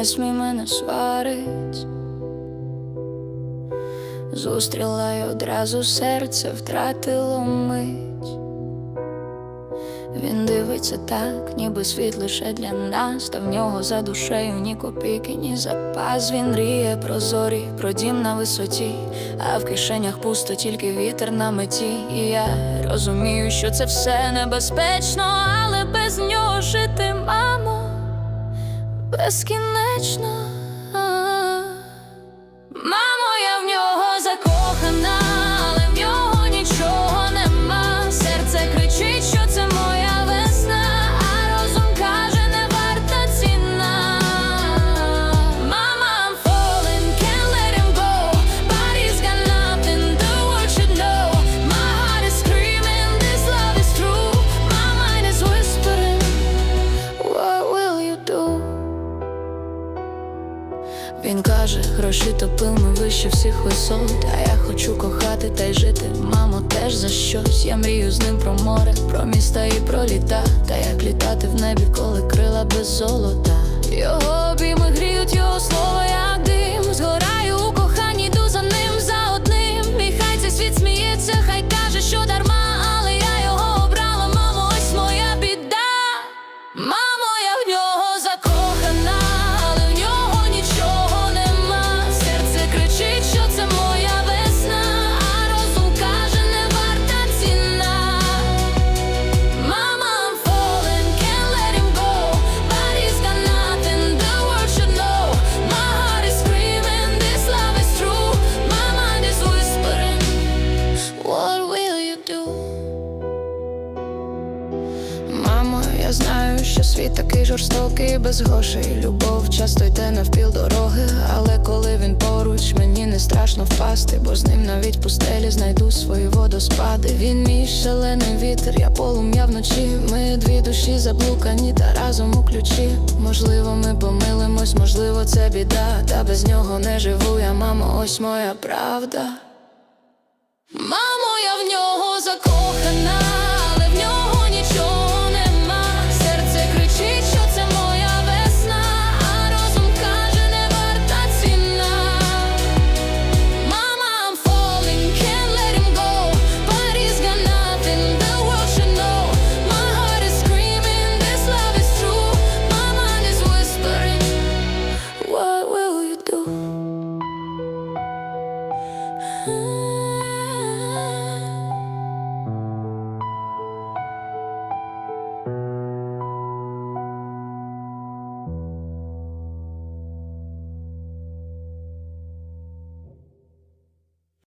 не смій мене сварить. Зустріла й одразу серце втратило мить. Він дивиться так, ніби світ лише для нас, та в нього за душею ні копійки, ні запас. Він мріє про зорі, про дім на висоті, а в кишенях пусто тільки вітер на меті. І я розумію, що це все небезпечно, але без нього жити, мамо, безкінечно. Він каже, гроші топили вище всіх висот. А я хочу кохати та й жити. Мамо, теж за щось. Я мрію з ним про море, про міста і про літа. Та як літати в небі, коли крила без золота. Світ такий жорстокий, без грошей. Любов часто йде навпіл дороги, але коли він поруч, мені не страшно впасти, бо з ним навіть пустелі знайду свої водоспади. Він мій шалений вітер, я полум'я вночі. Ми дві душі заблукані та разом у ключі. Можливо, ми помилимось, можливо, це біда. Та без нього не живу я, мамо, ось моя правда. Мамо, я в 음